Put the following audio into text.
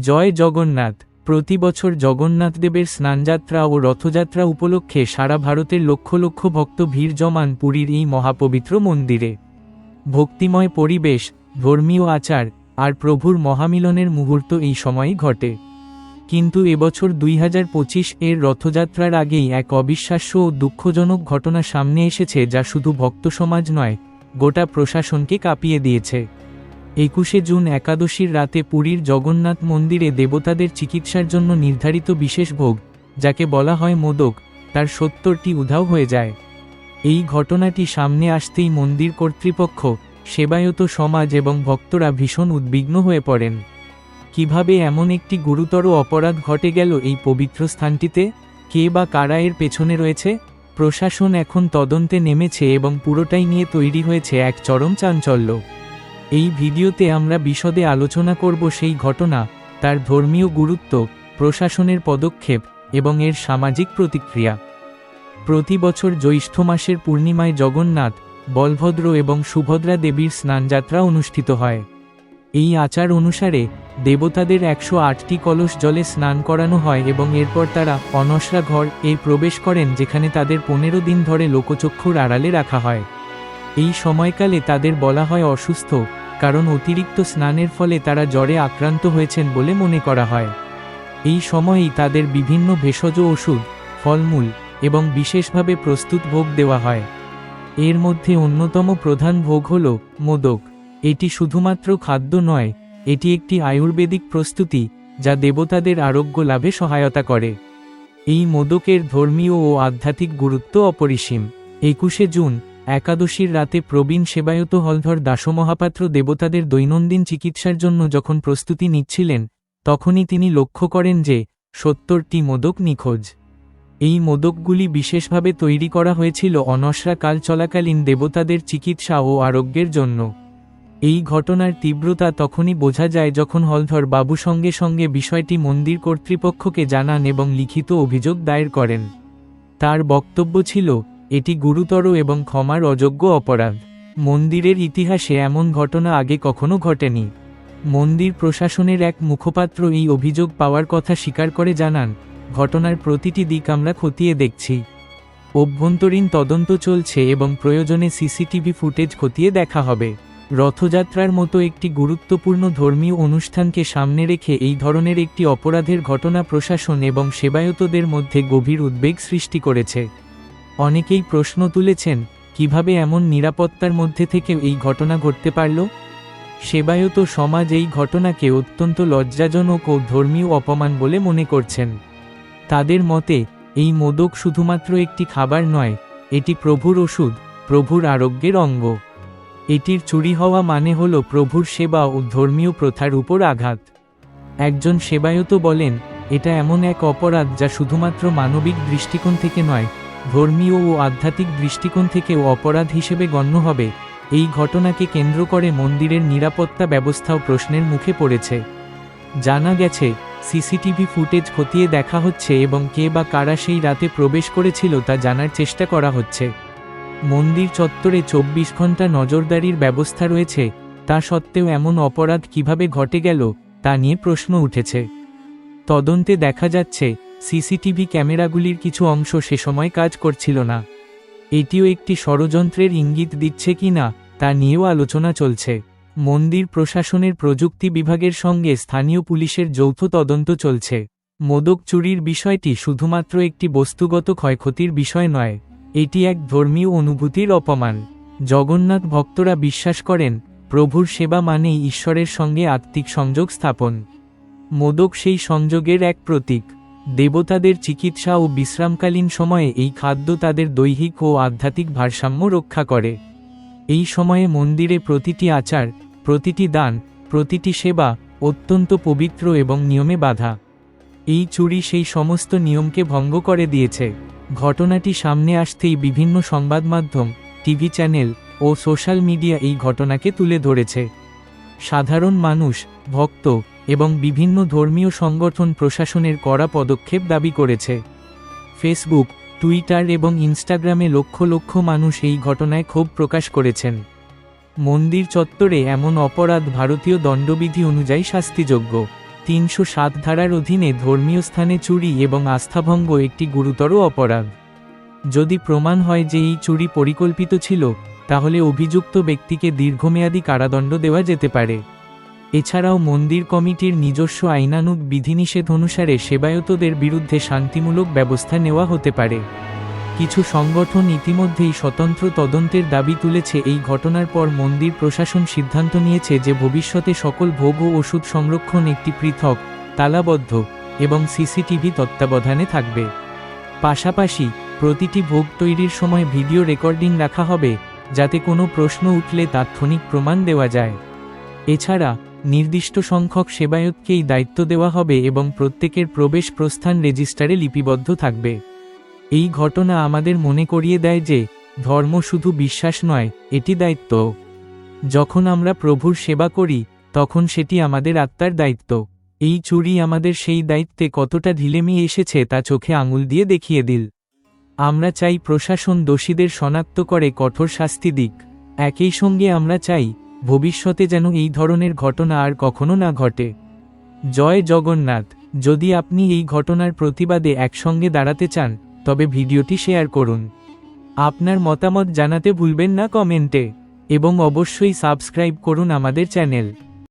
জয় জগন্নাথ। প্রতি বছর জগন্নাথদেবের স্নানযাত্রা ও রথযাত্রা উপলক্ষে সারা ভারতের লক্ষ লক্ষ ভক্ত ভিড় জমান পুরীর এই মহাপবিত্র মন্দিরে। ভক্তিময় পরিবেশ, ধর্মীয় আচার আর প্রভুর মহামিলনের মুহূর্ত এই সময়ই ঘটে। কিন্তু এবছর দুই হাজার পঁচিশ এর রথযাত্রার আগেই এক অবিশ্বাস্য ও দুঃখজনক ঘটনা সামনে এসেছে যা শুধু ভক্ত সমাজ নয়, গোটা প্রশাসনকে কাঁপিয়ে দিয়েছে। একুশে জুন একাদশীর রাতে পুরীর জগন্নাথ মন্দিরে দেবতাদের চিকিৎসার জন্য নির্ধারিত বিশেষ ভোগ, যাকে বলা হয় মোদক, তার সত্তরটি উধাও হয়ে যায়। এই ঘটনাটি সামনে আসতেই মন্দির কর্তৃপক্ষ, সেবায়ত সমাজ এবং ভক্তরা ভীষণ উদ্বিগ্ন হয়ে পড়েন। কীভাবে এমন একটি গুরুতর অপরাধ ঘটে গেল এই পবিত্র স্থানটিতে? কে বা কারা এর পেছনে রয়েছে? প্রশাসন এখন তদন্তে নেমেছে এবং পুরোটাই নিয়ে তৈরি হয়েছে এক চরম চাঞ্চল্য। এই ভিডিওতে আমরা বিশদে আলোচনা করব সেই ঘটনা, তার ধর্মীয় গুরুত্ব, প্রশাসনের পদক্ষেপ এবং এর সামাজিক প্রতিক্রিয়া। প্রতি বছর জ্যৈষ্ঠ মাসের পূর্ণিমায় জগন্নাথ, বলভদ্র এবং সুভদ্রা দেবীর স্নানযাত্রা অনুষ্ঠিত হয়। এই আচার অনুসারে দেবতাদের একশো আটটি কলস জলে স্নান করানো হয় এবং এরপর তারা অনসরা ঘর এ প্রবেশ করেন যেখানে তাদের পনেরো দিন ধরে লোকচক্ষুর আড়ালে রাখা হয়। এই সময়কালে তাদের বলা হয় অসুস্থ, কারণ অতিরিক্ত স্নানের ফলে তারা জ্বরে আক্রান্ত হয়েছেন বলে মনে করা হয়। এই সময়েই তাদের বিভিন্ন ভেষজ ওষুধ, ফলমূল এবং বিশেষভাবে প্রস্তুত ভোগ দেওয়া হয়। এর মধ্যে অন্যতম প্রধান ভোগ হল মোদক। এটি শুধুমাত্র খাদ্য নয়, এটি একটি আয়ুর্বেদিক প্রস্তুতি যা দেবতাদের আরোগ্য লাভে সহায়তা করে। এই মোদকের ধর্মীয় ও আধ্যাত্মিক গুরুত্ব অপরিসীম। একুশে জুন একাদশীর রাতে প্রবীণ সেবায়ত হলধর দাসমহাপাত্র দেবতাদের দৈনন্দিন চিকিৎসার জন্য যখন প্রস্তুতি নিচ্ছিলেন, তখনই তিনি লক্ষ্য করেন যে, সত্তরটি মোদক নিখোঁজ। এই মোদকগুলি বিশেষভাবে তৈরি করা হয়েছিল অনসরা কাল চলাকালীন দেবতাদের চিকিৎসা ও আরোগ্যের জন্য। এই ঘটনার তীব্রতা তখনই বোঝা যায় যখন হলধর বাবু সঙ্গে সঙ্গে বিষয়টি মন্দির কর্তৃপক্ষকে জানান এবং লিখিত অভিযোগ দায়ের করেন। তার বক্তব্য ছিল এটি গুরুতর এবং ক্ষমার অযোগ্য অপরাধ। মন্দিরের ইতিহাসে এমন ঘটনা আগে কখনো ঘটেনি। মন্দির প্রশাসনের এক মুখপাত্র এই অভিযোগ পাওয়ার কথা স্বীকার করে জানান, ঘটনার প্রতিটি দিক আমরা খতিয়ে দেখছি। অভ্যন্তরীণ তদন্ত চলছে এবং প্রয়োজনে সিসিটিভি ফুটেজ খতিয়ে দেখা হবে। রথযাত্রার মতো একটি গুরুত্বপূর্ণ ধর্মীয় অনুষ্ঠানকে সামনে রেখে এই ধরনের একটি অপরাধের ঘটনা প্রশাসন এবং সেবায়তদের মধ্যে গভীর উদ্বেগ সৃষ্টি করেছে। অনেকেই প্রশ্ন তুলেছেন, কীভাবে এমন নিরাপত্তার মধ্যে থেকে এই ঘটনা ঘটতে পারল? সেবায়ত সমাজ এই ঘটনাকে অত্যন্ত লজ্জাজনক ও ধর্মীয় অপমান বলে মনে করছেন। তাদের মতে, এই মোদক শুধুমাত্র একটি খাবার নয়, এটি প্রভুর ওষুধ, প্রভুর আরোগ্যের অঙ্গ। এটির চুরি হওয়া মানে হল প্রভুর সেবা ও ধর্মীয় প্রথার উপর আঘাত। একজন সেবায়ত বলেন, এটা এমন এক অপরাধ যা শুধুমাত্র মানবিক দৃষ্টিকোণ থেকে নয় ধর্মীয় ও আধ্যাত্মিক দৃষ্টিকোণ থেকেও অপরাধ হিসেবে গণ্য হবে, এই ঘটনাকে কেন্দ্র করে মন্দিরের নিরাপত্তা ব্যবস্থাও প্রশ্নের মুখে পড়েছে। জানা গেছে, সিসিটিভি ফুটেজ খতিয়ে দেখা হচ্ছে এবং কে বা কারা সেই রাতে প্রবেশ করেছিল তা জানার চেষ্টা করা হচ্ছে। মন্দির চত্বরে চব্বিশ ঘণ্টা নজরদারির ব্যবস্থা রয়েছে, তা সত্ত্বেও এমন অপরাধ কীভাবে ঘটে গেল, তা নিয়ে প্রশ্ন উঠেছে। তদন্তে দেখা যাচ্ছে সিসিটিভি ক্যামেরাগুলির কিছু অংশ সে সময় কাজ করছিল না। এটিও একটি ষড়যন্ত্রের ইঙ্গিত দিচ্ছে কি না, তা নিয়েও আলোচনা চলছে। মন্দির প্রশাসনের প্রযুক্তি বিভাগের সঙ্গে স্থানীয় পুলিশের যৌথ তদন্ত চলছে। মোদক চুরির বিষয়টি শুধুমাত্র একটি বস্তুগত ক্ষয়ক্ষতির বিষয় নয়, এটি এক ধর্মীয় অনুভূতির অপমান। জগন্নাথ ভক্তরা বিশ্বাস করেন, প্রভুর সেবা মানেই ঈশ্বরের সঙ্গে আত্মিক সংযোগ স্থাপন। মোদক সেই সংযোগের এক প্রতীক। দেবতাদের চিকিৎসা ও বিশ্রামকালীন সময়ে এই খাদ্য তাদের দৈহিক ও আধ্যাত্মিক ভারসাম্য রক্ষা করে। এই সময়ে মন্দিরে প্রতিটি আচার, প্রতিটি দান, প্রতিটি সেবা অত্যন্ত পবিত্র এবং নিয়মে বাধা। এই চুরি সেই সমস্ত নিয়মকে ভঙ্গ করে দিয়েছে। ঘটনাটি সামনে আসতেই বিভিন্ন সংবাদ মাধ্যম, টিভি চ্যানেল ও সোশ্যাল মিডিয়া এই ঘটনাকে তুলে ধরেছে। সাধারণ মানুষ, ভক্ত এবং বিভিন্ন ধর্মীয় সংগঠন প্রশাসনের কড়া পদক্ষেপ দাবি করেছে। ফেসবুক টুইটার এবং ইনস্টাগ্রামে লক্ষ লক্ষ মানুষ এই ঘটনায় ক্ষোভ প্রকাশ করেছেন। মন্দির চত্বরে এমন অপরাধ ভারতীয় দণ্ডবিধি অনুযায়ী শাস্তিযোগ্য। তিনশো সাত ধারার অধীনে ধর্মীয় স্থানে চুরি এবং আস্থাভঙ্গ একটি গুরুতর অপরাধ। যদি প্রমাণ হয় যে এই চুরি পরিকল্পিত ছিল, তাহলে অভিযুক্ত ব্যক্তিকে দীর্ঘমেয়াদী কারাদণ্ড দেওয়া যেতে পারে। এছাড়াও মন্দির কমিটির নিজস্ব আইনানুগ বিধিনিষেধ অনুসারে সেবায়তদের বিরুদ্ধে শান্তিমূলক ব্যবস্থা নেওয়া হতে পারে। কিছু সংগঠন ইতিমধ্যেই স্বতন্ত্র তদন্তের দাবি তুলেছে এই ঘটনার পর মন্দির প্রশাসন সিদ্ধান্ত নিয়েছে যে ভবিষ্যতে সকল ভোগ ও ওষুধ সংরক্ষণ একটি পৃথক, তালাবদ্ধ এবং সিসিটিভি তত্ত্বাবধানে থাকবে। পাশাপাশি, প্রতিটি ভোগ তৈরির সময় ভিডিও রেকর্ডিং রাখা হবে, যাতে কোনো প্রশ্ন উঠলে তাৎক্ষণিক প্রমাণ দেওয়া যায়। এছাড়া নির্দিষ্ট সংখ্যক সেবায়তকেই দায়িত্ব দেওয়া হবে এবং প্রত্যেকের প্রবেশ প্রস্থান রেজিস্টারে লিপিবদ্ধ থাকবে। এই ঘটনা আমাদের মনে করিয়ে দেয় যে, ধর্ম শুধু বিশ্বাস নয়, এটি দায়িত্ব। যখন আমরা প্রভুর সেবা করি, তখন সেটি আমাদের আত্মার দায়িত্ব। এই চুরি আমাদের সেই দায়িত্বে কতটা ঢিলেমি এসেছে তা চোখে আঙুল দিয়ে দেখিয়ে দিল। আমরা চাই প্রশাসন দোষীদের শনাক্ত করে কঠোর শাস্তি দিক। একই সঙ্গে আমরা চাই ভবিষ্যতে যেন এই ধরনের ঘটনা আর কখনো না ঘটে। জয় জগন্নাথ, যদি আপনি এই ঘটনার প্রতিবাদে একসঙ্গে দাঁড়াতে চান, তবে ভিডিওটি শেয়ার করুন। আপনার মতামত জানাতে ভুলবেন না কমেন্টে, এবং অবশ্যই সাবস্ক্রাইব করুন আমাদের চ্যানেল।